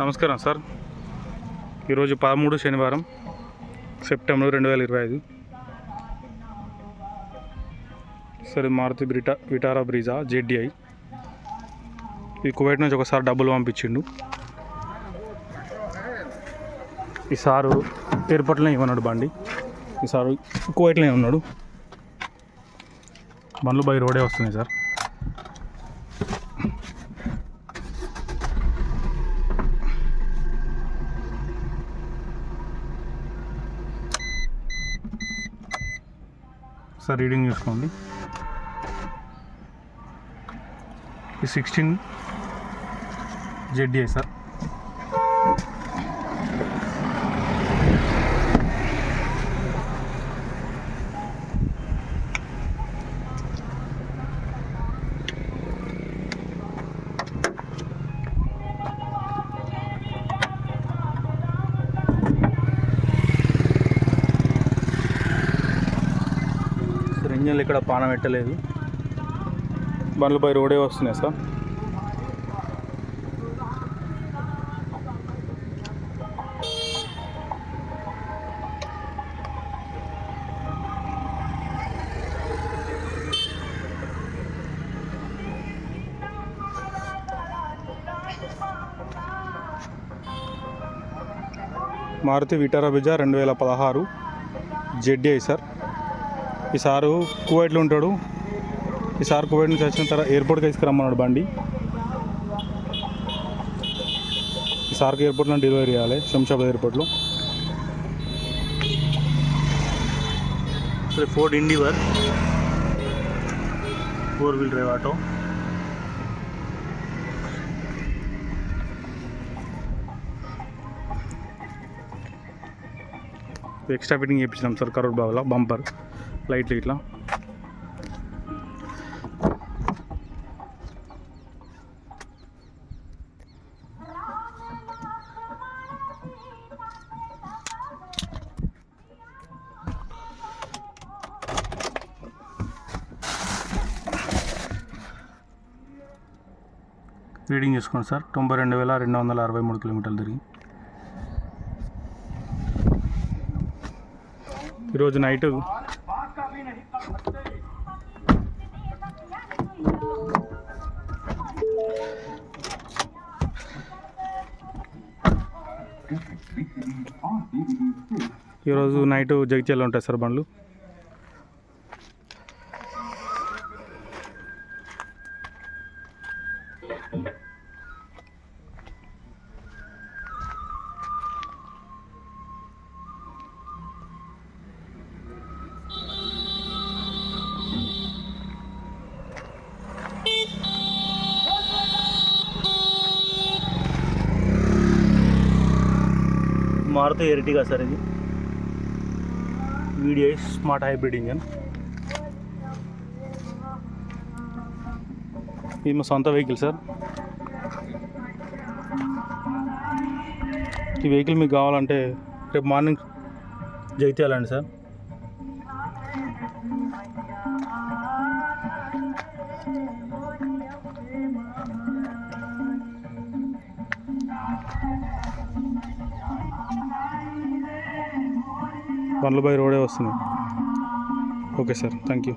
నమస్కారం సార్. ఈరోజు పదమూడు శనివారం సెప్టెంబర్ రెండు వేల ఇరవై ఐదు. సరే మారుతి బ్రిటా విటారా బ్రీజా జెడ్డిఐ. ఈ కువైట్ నుంచి ఒకసారి డబ్బులు పంపించిండు. ఈ సారు ఎయిర్పోర్ట్లోనే ఇవ్వన్నాడు బండి. ఈ సారు కువైట్లోనే ఉన్నాడు. బండ్లు బై రోడే వస్తున్నాయి సార్. సార్ రీడింగ్ చూసుకోండి. ఈ సిక్స్టీన్ జెడ్ఏ సార్ ఇంజన్లు ఇక్కడ పాన పెట్టలేదు. బండ్లపై రోడే వస్తున్నాయి సార్. మారుతి విటారా బిజా రెండు వేల పదహారు జెడ్ఐ సార్. ఈ సారు కువైట్లో ఉంటాడు. ఈ సార్ కువైట్ నుంచి వచ్చిన తర్వాత ఎయిర్పోర్ట్కి తీసుకురమ్మన్నాడు బండి. ఈ సార్కి ఎయిర్పోర్ట్లో డెలివరీ చేయాలి శంషాబాద్ ఎయిర్పోర్ట్లో. Ford Endeavour. Four wheel drive auto. Extra fitting చేయించినాం sir కరోడ్ బాబులో బంపర్. లైట్లు ఇట్లా. రీడింగ్ చేసుకోండి సార్. తొంభై రెండు వేల రెండు వందల అరవై మూడు కిలోమీటర్లు తిరిగి. ఈరోజు నైట్ ఈరోజు నైట్ జగిత్యాల ఉంటాయి సార్ బండ్లు. మారుతి ఎరిటిగా సార్ ఇది? Video smart hybrid engine. ఇది మా సొంత వెహికల్ సార్. ఈ వెహికల్ మీకు కావాలంటే రేపు మార్నింగ్ జగిత్యాలండి సార్. బండ్లబాయి రోడే వస్తున్నాయి. Okay sir. Thank you